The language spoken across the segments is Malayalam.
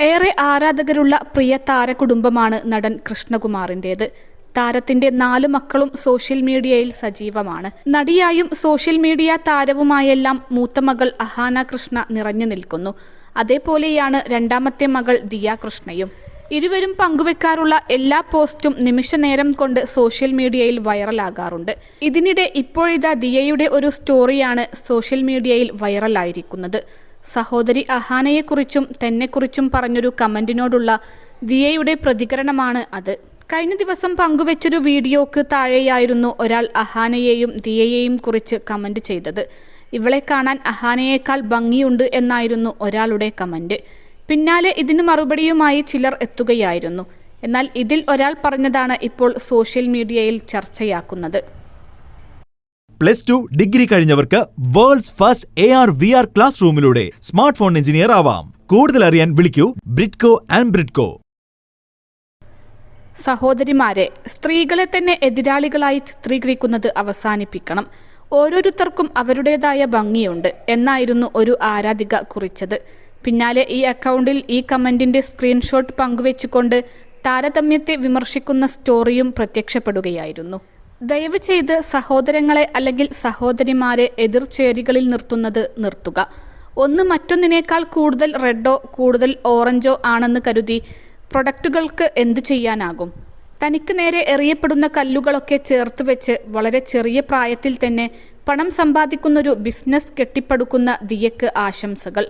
ഏറെ ആരാധകരുള്ള പ്രിയ താരകുടുംബമാണ് നടൻ കൃഷ്ണകുമാറിന്റേത് താരത്തിന്റെ നാല് മക്കളും സോഷ്യൽ മീഡിയയിൽ സജീവമാണ്. നടിയായും സോഷ്യൽ മീഡിയ താരവുമായെല്ലാം മൂത്ത മകൾ അഹാന കൃഷ്ണ നിറഞ്ഞു നിൽക്കുന്നു. അതേപോലെയാണ് രണ്ടാമത്തെ മകൾ ദിയ കൃഷ്ണയും. ഇരുവരും പങ്കുവെക്കാറുള്ള എല്ലാ പോസ്റ്റും നിമിഷ നേരം കൊണ്ട് സോഷ്യൽ മീഡിയയിൽ വൈറലാകാറുണ്ട്. ഇതിനിടെ ഇപ്പോഴിതാ ദിയയുടെ ഒരു സ്റ്റോറിയാണ് സോഷ്യൽ മീഡിയയിൽ വൈറലായിരിക്കുന്നത്. സഹോദരി അഹാനയെക്കുറിച്ചും തന്നെക്കുറിച്ചും പറഞ്ഞൊരു കമന്റിനോടുള്ള ദിയയുടെ പ്രതികരണമാണ് അത്. കഴിഞ്ഞ ദിവസം പങ്കുവച്ചൊരു വീഡിയോക്ക് താഴെയായിരുന്നു ഒരാൾ അഹാനയെയും ദിയയെയും കുറിച്ച് കമന്റ് ചെയ്തത്. ഇവളെ കാണാൻ അഹാനയേക്കാൾ ഭംഗിയുണ്ട് എന്നായിരുന്നു ഒരാളുടെ കമന്റ്. പിന്നാലെ ഇതിന് മറുപടിയുമായി ചിലർ എത്തുകയായിരുന്നു. എന്നാൽ ഇതിൽ ഒരാൾ പറഞ്ഞതാണ് ഇപ്പോൾ സോഷ്യൽ മീഡിയയിൽ ചർച്ചയാക്കുന്നത്. Plus two degree കഴിഞ്ഞവർക്ക് world's first A R V R class റൂമിലൂടെ smart phone engineer ആവാം. കൂടുതൽ അറിയാൻ വിളിക്കൂ ബ്രിഡ്കോ ആൻഡ് ബ്രിഡ്കോ. സഹോദരിമാരെ സ്ത്രീകളെ തന്നെ എതിരാളികളായി ചിത്രീകരിക്കുന്നത് അവസാനിപ്പിക്കണം. ഓരോരുത്തർക്കും അവരുടേതായ ഭംഗിയുണ്ട് എന്നായിരുന്നു ഒരു ആരാധിക കുറിച്ചത്. പിന്നാലെ ഈ അക്കൗണ്ടിൽ ഈ കമന്റിന്റെ സ്ക്രീൻഷോട്ട് പങ്കുവെച്ചുകൊണ്ട് താരതമ്യത്തെ വിമർശിക്കുന്ന സ്റ്റോറിയും പ്രത്യക്ഷപ്പെടുകയായിരുന്നു. ദയവ് ചെയ്ത് സഹോദരങ്ങളെ അല്ലെങ്കിൽ സഹോദരിമാരെ എതിർചേരികളിൽ നിർത്തുന്നത് നിർത്തുക. ഒന്ന് മറ്റൊന്നിനേക്കാൾ കൂടുതൽ റെഡോ കൂടുതൽ ഓറഞ്ചോ ആണെന്ന് കരുതി പ്രൊഡക്റ്റുകൾക്ക് എന്തു ചെയ്യാനാകും? തനിക്ക് നേരെ എറിയപ്പെടുന്ന കല്ലുകളൊക്കെ ചേർത്ത് വെച്ച് വളരെ ചെറിയ പ്രായത്തിൽ തന്നെ പണം സമ്പാദിക്കുന്നൊരു ബിസിനസ് കെട്ടിപ്പടുക്കുന്ന ദിയക്ക് ആശംസകൾ.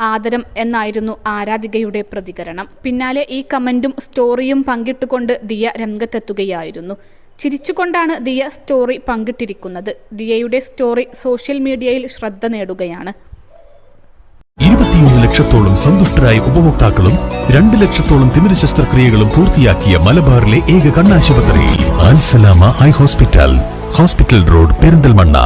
ആദരം എന്നായിരുന്നു ആരാധികയുടെ പ്രതികരണം. പിന്നാലെ ഈ കമന്റും സ്റ്റോറിയും പങ്കിട്ടുകൊണ്ട് ദിയ രംഗത്തെത്തുകയായിരുന്നു. ചിരിച്ചുകൊണ്ടാണ് ദിയ സ്റ്റോറി പങ്കിട്ടിരിക്കുന്നത്. ദിയയുടെ സ്റ്റോറി സോഷ്യൽ മീഡിയയിൽ ശ്രദ്ധ നേടുകയാണ്. ഇരുപത്തിയൊന്ന് ലക്ഷത്തോളം സന്തുഷ്ടരായ ഉപഭോക്താക്കളും രണ്ട് ലക്ഷത്തോളം തിമിര ശസ്ത്രക്രിയകളും പൂർത്തിയാക്കിയ മലബാറിലെ ഏക കണ്ണാശുപത്രി Alsalama eye hospital. Hospital road Perinthalmanna.